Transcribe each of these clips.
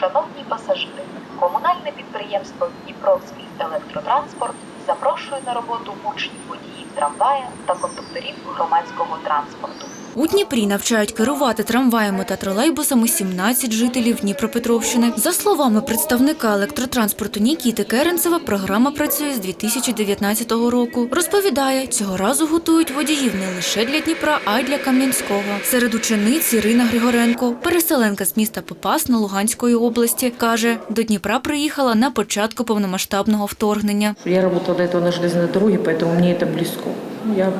Шановні пасажири, комунальне підприємство Дніпровський електротранспорт запрошує на роботу учнів водіїв трамвая та кондукторів громадського транспорту. У Дніпрі навчають керувати трамваями та тролейбусами 17 жителів Дніпропетровщини. За словами представника електротранспорту Нікіти Керенцева, програма працює з 2019 року. Розповідає, цього разу готують водіїв не лише для Дніпра, а й для Кам'янського. Серед учениць Ірина Григоренко, переселенка з міста Попасна Луганської області, каже, до Дніпра приїхала на початку повномасштабного вторгнення. Я работала до этого на железной дороге, поэтому мне это близко. Я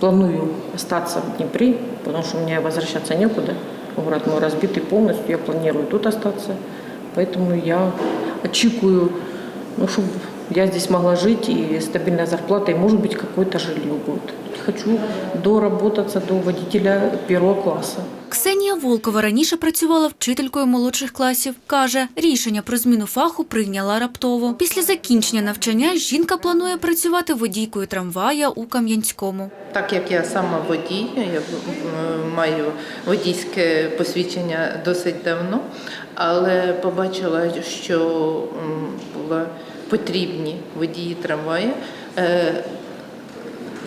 планую остаться в Днепре, потому что мне возвращаться некуда. Город мой разбитый полностью, я планирую тут остаться. Поэтому я очікую, ну, чтобы я здесь могла жить и стабильная зарплата, и может быть какое-то жилье будет. Хочу доработаться до водителя первого класса. Ксенія Волкова раніше працювала вчителькою молодших класів. Каже, рішення про зміну фаху прийняла раптово. Після закінчення навчання жінка планує працювати водійкою трамвая у Кам'янському. Так як я сама водій, я е, маю водійське посвідчення досить давно, але побачила, що були потрібні водії трамваю.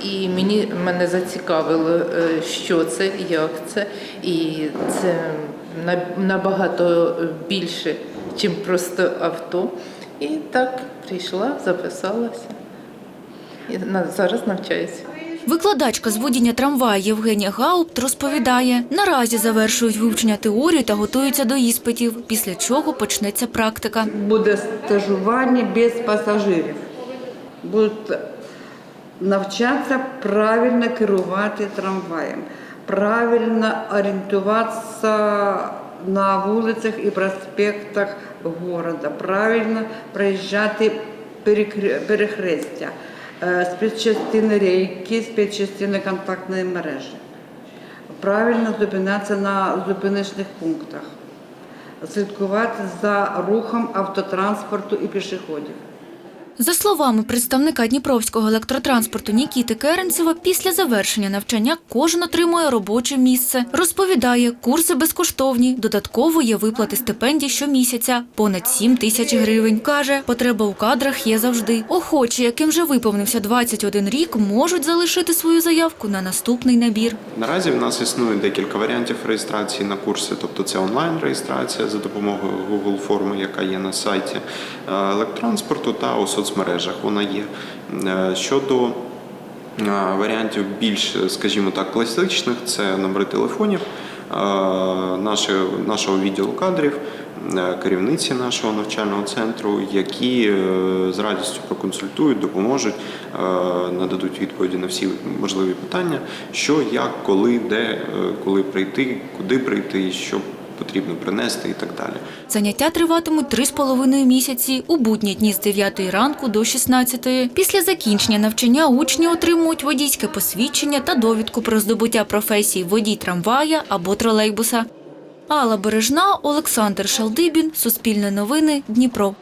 Е, І мені мене зацікавило, е, що це, як це, і це набагато більше, ніж просто авто. І так прийшла, записалася. І зараз навчаюся. Викладачка з водіння трамвая Євгенія Гаупт розповідає, наразі завершують вивчення теорії та готуються до іспитів, після чого почнеться практика. буде стажування без пасажирів. Будуть навчатися правильно керувати трамваєм, правильно орієнтуватися на вулицях і проспектах міста, правильно проїжджати перехрестя, е, спецчастини рейки, спецчастини контактної мережі. Правильно зупинятися на зупиночних пунктах слідкувати за рухом автотранспорту і пішоходів. За словами представника Дніпровського електротранспорту Нікіти Керенцева, після завершення навчання кожен отримує робоче місце. Розповідає, курси безкоштовні, додатково є виплати стипендій щомісяця, понад 7 тисяч гривень. Каже, потреба у кадрах є завжди. Охочі, яким вже виповнився 21 рік, можуть залишити свою заявку на наступний набір. Наразі в нас існує декілька варіантів реєстрації на курси, тобто це онлайн-реєстрація за допомогою Google форми, яка є на сайті е, електротранспорту та у соцмережах. Вона є. Е, Щодо е, варіантів більш, скажімо так, класичних, це номери телефонів е, нашого, відділу кадрів, керівниці нашого навчального центру, які з радістю проконсультують, допоможуть, нададуть відповіді на всі можливі питання, що, як, коли, де, коли прийти, куди прийти, що потрібно принести і так далі. Заняття триватимуть три з половиною місяці у будні дні з 9 ранку до 16. Після закінчення навчання учні отримують водійське посвідчення та довідку про здобуття професії водій трамвая або тролейбуса. Алла Бережна, Олександр Шалдибін, Суспільне новини, Дніпро.